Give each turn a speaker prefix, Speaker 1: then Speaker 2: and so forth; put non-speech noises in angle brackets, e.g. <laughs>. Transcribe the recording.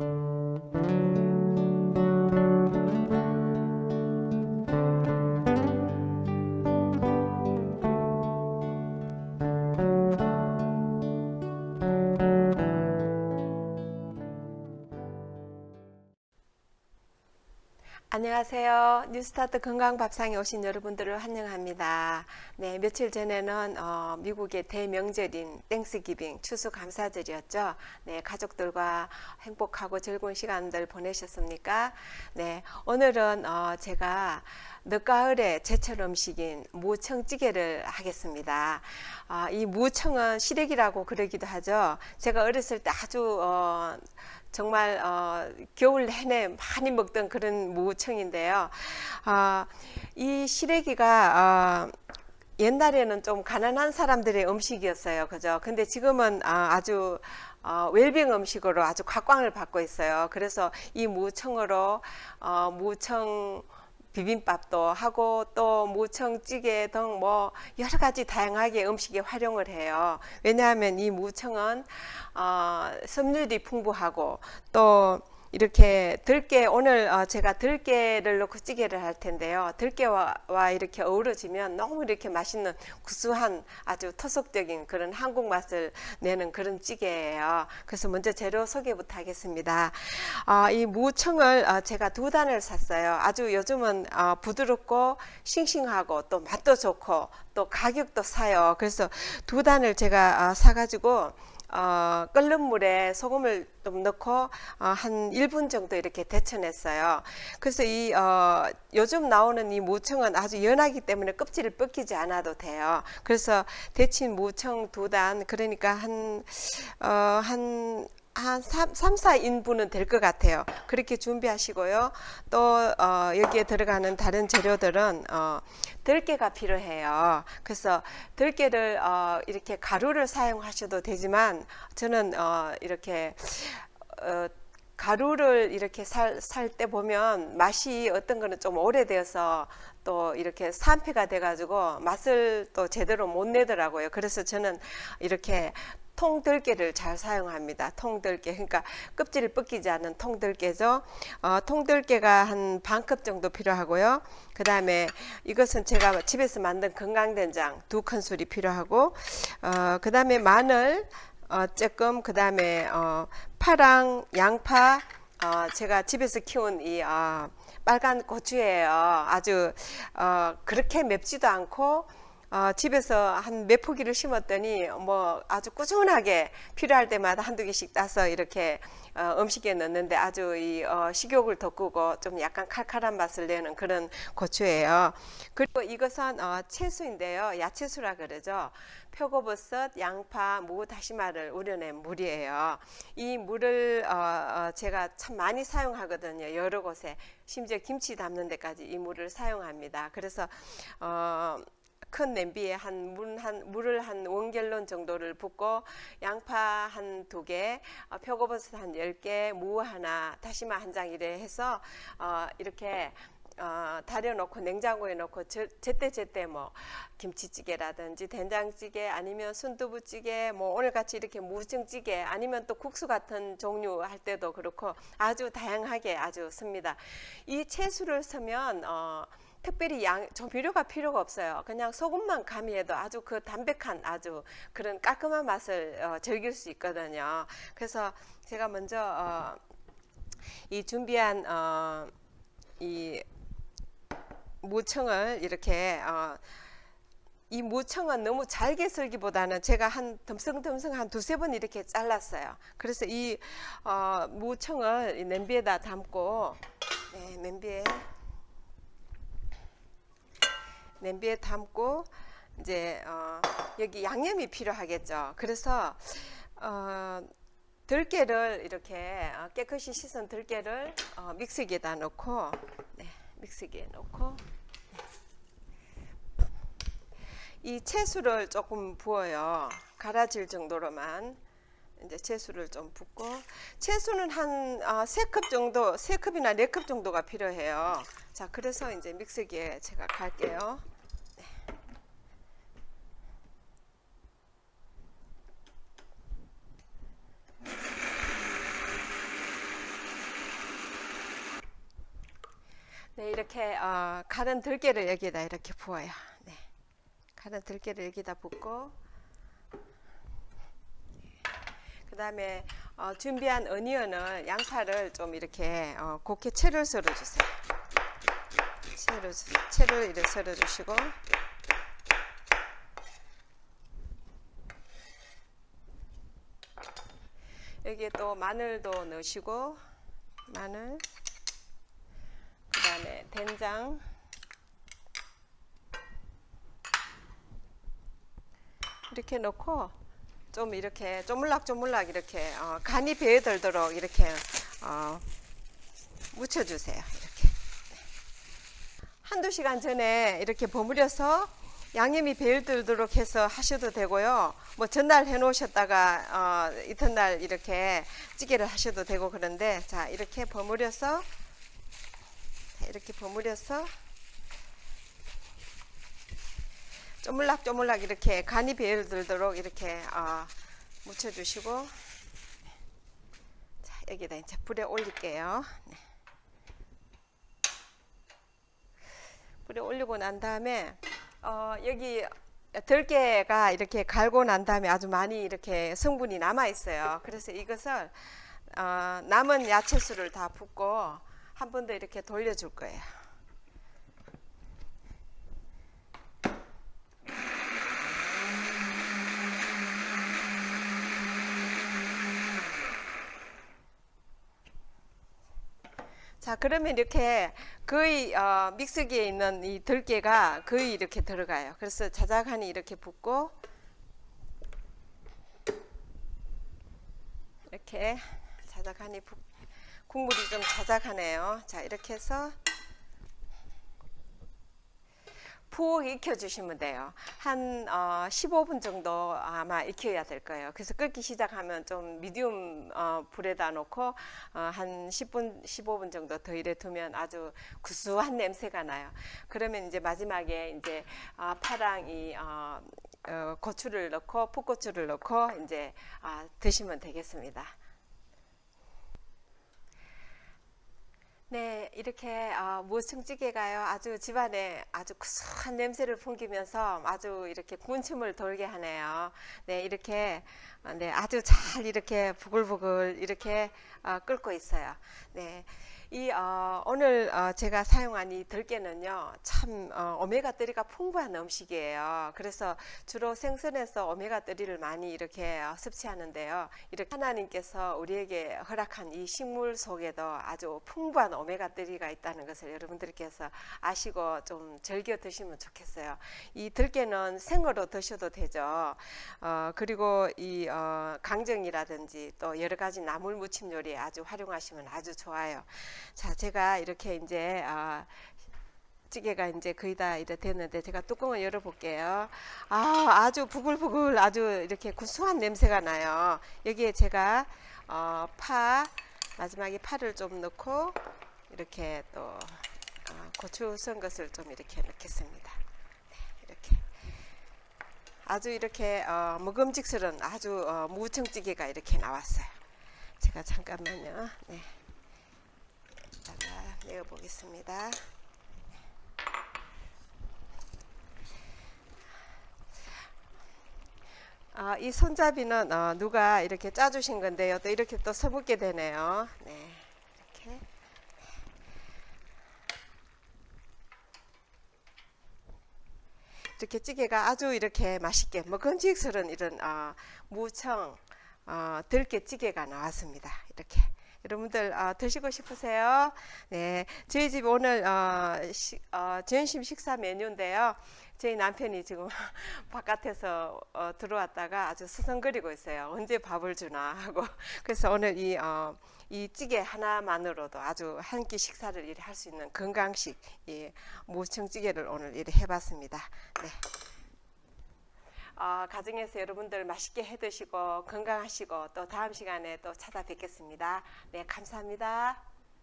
Speaker 1: thank you 안녕하세요. 뉴스타트 건강밥상에 오신 여러분들을 환영합니다. 네, 며칠 전에는 어, 미국의 대명절인 땡스기빙 추수 감사절이었죠. 네, 가족들과 행복하고 즐거운 시간들 보내셨습니까? 네, 오늘은 어, 제가 늦가을의 제철 음식인 무청찌개를 하겠습니다. 아, 이 무청은 시래기라고 그러기도 하죠. 제가 어렸을 때 아주 어, 정말 어, 겨울 내내 많이 먹던 그런 무청인데요. 아, 이 시래기가 어, 옛날에는 좀 가난한 사람들의 음식이었어요. 그죠? 근데 지금은 아, 아주 어, 웰빙 음식으로 아주 각광을 받고 있어요. 그래서 이 무청으로 어, 무청 비빔밥도 하고 또 무청찌개 등 뭐 여러 가지 다양하게 음식에 활용을 해요. 왜냐하면 이 무청은 어, 섬유들이 풍부하고 또 이렇게 들깨 오늘 어, 제가 들깨를 넣고 찌개를 할 텐데요. 들깨와 와 이렇게 어우러지면 너무 이렇게 맛있는 구수한 아주 토속적인 그런 한국 맛을 내는 그런 찌개예요. 그래서 먼저 재료 소개부터 하겠습니다. 아, 이 무청을 어, 제가 두 단을 샀어요. 아주 요즘은 어, 부드럽고 싱싱하고 또 맛도 좋고 또 가격도 싸요. 그래서 두 단을 제가 어, 사가지고 어, 끓는 물에 소금을 좀 넣고 어, 한 1분 정도 이렇게 데쳐냈어요. 그래서 이 어, 요즘 나오는 이 무청은 아주 연하기 때문에 껍질을 벗기지 않아도 돼요. 그래서 데친 무청 두 단 그러니까 한 어, 한 한 3, 3 4인분은 될 것 같아요. 그렇게 준비하시고요. 또 어, 여기에 들어가는 다른 재료들은 어, 들깨가 필요해요. 그래서 들깨를 어, 이렇게 가루를 사용하셔도 되지만 저는 어, 이렇게 어, 가루를 이렇게 살 때 보면 맛이 어떤 거는 좀 오래되어서 또 이렇게 산패가 돼가지고 맛을 또 제대로 못 내더라고요. 그래서 저는 이렇게 통들깨를 잘 사용합니다. 통들깨 그러니까 껍질을 벗기지 않는 통들깨죠. 어, 통들깨가 한 반컵 정도 필요하고요. 그 다음에 이것은 제가 집에서 만든 건강된장 두 큰술이 필요하고 어, 그 다음에 마늘 어, 조금 그 다음에 어, 파랑 양파 어, 제가 집에서 키운 이 어, 빨간 고추예요. 아주 어, 그렇게 맵지도 않고 어, 집에서 한 몇 포기를 심었더니 뭐 아주 꾸준하게 필요할 때마다 한두 개씩 따서 이렇게 어, 음식에 넣는데 아주 이 어, 식욕을 돋구고 좀 약간 칼칼한 맛을 내는 그런 고추예요. 그리고 이것은 어, 채수인데요. 야채수라 그러죠. 표고버섯, 양파, 무, 다시마를 우려낸 물이에요. 이 물을 어, 어, 제가 참 많이 사용하거든요. 여러 곳에 심지어 김치 담는 데까지 이 물을 사용합니다. 그래서 어, 큰 냄비에 한, 물, 한 물을 한 원갤론 정도를 붓고 양파 한 두 개, 어, 표고버섯 한 열 개, 무 하나, 다시마 한 장 이래 해서 어, 이렇게 어, 달여놓고 냉장고에 넣고 제 때 제때 뭐 김치찌개라든지 된장찌개 아니면 순두부찌개 뭐 오늘 같이 이렇게 무증찌개 아니면 또 국수 같은 종류 할 때도 그렇고 아주 다양하게 아주 씁니다. 이 채수를 쓰면 어, 특별히 양 조미료가 필요가 없어요. 그냥 소금만 가미해도 아주 그 담백한 아주 그런 깔끔한 맛을 어, 즐길 수 있거든요. 그래서 제가 먼저 어, 이 준비한 어, 이 무청을 이렇게 어, 이 무청은 너무 잘게 썰기보다는 제가 한 듬성듬성 한 두세 번 이렇게 잘랐어요. 그래서 이 어, 무청을 이 냄비에다 담고 네, 냄비에 냄비에 담고 이제 어, 여기 양념이 필요하겠죠. 그래서 어, 들깨를 이렇게 어, 깨끗이 씻은 들깨를 어, 믹서기에다 넣고 네, 믹서기에 넣고 네. 이 채수를 조금 부어요. 갈아질 정도로만 이제 채수를 좀 붓고 채수는 한 세컵 아, 정도, 세 컵이나 네 컵 정도가 필요해요. 자, 그래서 이제 믹서기에 제가 갈게요. 네. 네, 이렇게 어, 가른 들깨를 여기다 이렇게 부어요. 네, 가른 들깨를 여기다 붓고 그다음에 어, 준비한 어니언을 양파를 좀 이렇게 어, 곱게 채를 썰어 주세요. 채를 채를 이렇게 썰어 주시고. 여기에 또 마늘도 넣으시고 마늘. 그 다음에 된장. 이렇게 넣고 좀 이렇게 쪼물락쪼물락 이렇게 어, 간이 배에 들도록 이렇게 어, 묻혀주세요. 이렇게 한두 시간 전에 이렇게 버무려서 양념이 배일 들도록 해서 하셔도 되고요. 뭐 전날 해 놓으셨다가 어, 이튿날 이렇게 찌개를 하셔도 되고 그런데 자 이렇게 버무려서 이렇게 버무려서 쪼물락 쪼물락 이렇게 간이 배일 들도록 이렇게 어, 묻혀주시고 자 여기다 이제 불에 올릴게요. 네. 불에 올리고 난 다음에 어, 여기 들깨가 이렇게 갈고 난 다음에 아주 많이 이렇게 성분이 남아 있어요. 그래서 이것을 어, 남은 야채 수를 다 붓고 한 번 더 이렇게 돌려줄 거예요. 자 그러면 이렇게 거의 어, 믹서기에 있는 이 들깨가 거의 이렇게 들어가요. 그래서 자작하니 이렇게 붓고 이렇게 자작하니 붓, 국물이 좀 자작하네요. 자 이렇게 해서 푹 익혀주시면 돼요. 한 어, 15분 정도 아마 익혀야 될 거예요. 그래서 끓기 시작하면 좀 미디움 어, 불에다 놓고 어, 한 10분, 15분 정도 더 이래 두면 아주 구수한 냄새가 나요. 그러면 이제 마지막에 이제 어, 파랑 이 어, 어, 고추를 넣고 풋고추를 넣고 이제 아, 드시면 되겠습니다. 네, 이렇게 어, 무청찌개가요 아주 집안에 아주 구수한 냄새를 풍기면서 아주 이렇게 군침을 돌게 하네요. 네, 이렇게 어, 네 아주 잘 이렇게 부글부글 이렇게 어, 끓고 있어요. 네. 이 어, 오늘 어, 제가 사용한 이 들깨는요 참 어, 오메가 3가 풍부한 음식이에요. 그래서 주로 생선에서 오메가 3를 많이 이렇게 어, 섭취하는데요. 이렇게 하나님께서 우리에게 허락한 이 식물 속에도 아주 풍부한 오메가 3가 있다는 것을 여러분들께서 아시고 좀 즐겨 드시면 좋겠어요. 이 들깨는 생으로 드셔도 되죠. 어, 그리고 이 어, 강정이라든지 또 여러 가지 나물 무침 요리에 아주 활용하시면 아주 좋아요. 자, 제가 이렇게 이제 어, 찌개가 이제 거의 다 이래 됐는데 제가 뚜껑을 열어 볼게요. 아, 아주 부글부글 아주 이렇게 구수한 냄새가 나요. 여기에 제가 어, 파 마지막에 파를 좀 넣고 이렇게 또 어, 고추 썬 것을 좀 이렇게 넣겠습니다. 네, 이렇게 아주 이렇게 어, 먹음직스러운 아주 어, 무청찌개가 이렇게 나왔어요. 제가 잠깐만요. 네. 내어 보겠습니다. 아, 이 손잡이는 어, 누가 이렇게 짜주신 건데요. 또 이렇게 또 서붙게 되네요. 네, 이렇게. 찌개가 아주 이렇게 맛있게 먹음직스러운 이런 어, 무청 어, 들깨 찌개가 나왔습니다. 이렇게 여러분들 어, 드시고 싶으세요? 네, 저희 집 오늘 어, 시, 어, 점심 식사 메뉴인데요. 저희 남편이 지금 <laughs> 바깥에서 어, 들어왔다가 아주 서성거리고 있어요. 언제 밥을 주나 하고 <laughs> 그래서 오늘 이, 어, 이 찌개 하나만으로도 아주 한 끼 식사를 이렇게 할 수 있는 건강식 이 무청찌개를 오늘 이렇게 해봤습니다. 네. 어, 가정에서 여러분들 맛있게 해 드시고 건강하시고 또 다음 시간에 또 찾아뵙겠습니다. 네, 감사합니다.